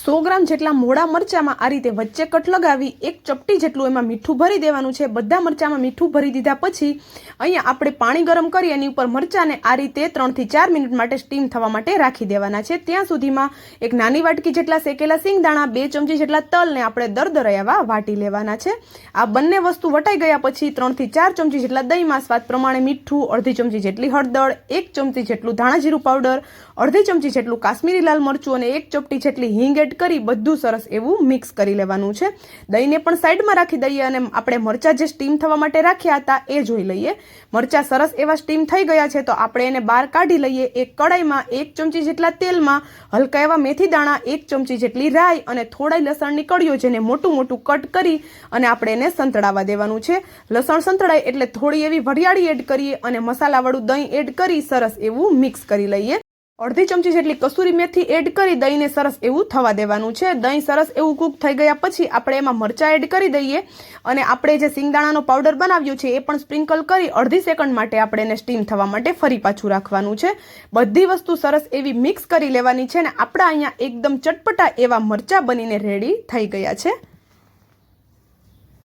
સો ગ્રામ જેટલા મોડા મરચામાં આ રીતે વચ્ચે કટ લગાવી, એક ચપટી જેટલું એમાં મીઠું ભરી દેવાનું છે. બધા મરચામાં મીઠું ભરી દીધા પછી અહીંયા આપણે પાણી ગરમ કરી, એની ઉપર મરચાને આ રીતે ત્રણથી ચાર મિનિટ માટે સ્ટીમ થવા માટે રાખી દેવાના છે. ત્યાં સુધીમાં એક નાની વાટકી જેટલા શેકેલા સિંગદાણા, બે ચમચી જેટલા તલને આપણે દરદરાયા વાટી લેવાના છે. આ બંને વસ્તુ વટાઈ ગયા પછી ત્રણથી ચાર ચમચી જેટલા દહીંમાં સ્વાદ પ્રમાણે મીઠું, અડધી ચમચી જેટલી હળદર, એક ચમચી જેટલું ધાણા જીરું પાવડર, અડધી ચમચી જેટલું કાશ્મીરી લાલ મરચું અને એક ચપટી જેટલી હિંગ એડ કરી બધું સરસ એવું મિક્સ કરી લેવાનું છે. દહીંને પણ સાઈડમાં રાખી દઈએ અને આપણે મરચાં જે સ્ટીમ થવા માટે રાખ્યા હતા એ જોઈ લઈએ. મરચાં સરસ એવા સ્ટીમ થઈ ગયા છે તો આપણે એને બહાર કાઢી લઈએ. એક કડાઈમાં એક ચમચી જેટલા તેલમાં, હલકા એવા મેથી દાણા, એક ચમચી જેટલી રાઈ અને થોડા લસણની કળીઓ જેને મોટું મોટું કટ કરી અને આપણે એને સંતળાવા દેવાનું છે. લસણ સંતળાય એટલે થોડી એવી વરિયાળી એડ કરીએ અને મસાલાવાળું દહીં એડ કરી સરસ એવું મિક્સ કરી લઈએ. અડધી ચમચી જેટલી કસૂરી મેથી એડ કરી દહીંને સરસ એવું થવા દેવાનું છે. દહીં સરસ એવું કૂક થઈ ગયા પછી આપણે એમાં મરચાં એડ કરી દઈએ અને આપણે જે સિંગદાણાનો પાવડર બનાવ્યો છે એ પણ સ્પ્રિંકલ કરી અડધી સેકન્ડ માટે આપણે એને સ્ટીમ થવા માટે ફરી પાછું રાખવાનું છે. બધી વસ્તુ સરસ એવી મિક્સ કરી લેવાની છે અને આપણા અહીંયા એકદમ ચટપટા એવા મરચાં બનીને રેડી થઈ ગયા છે.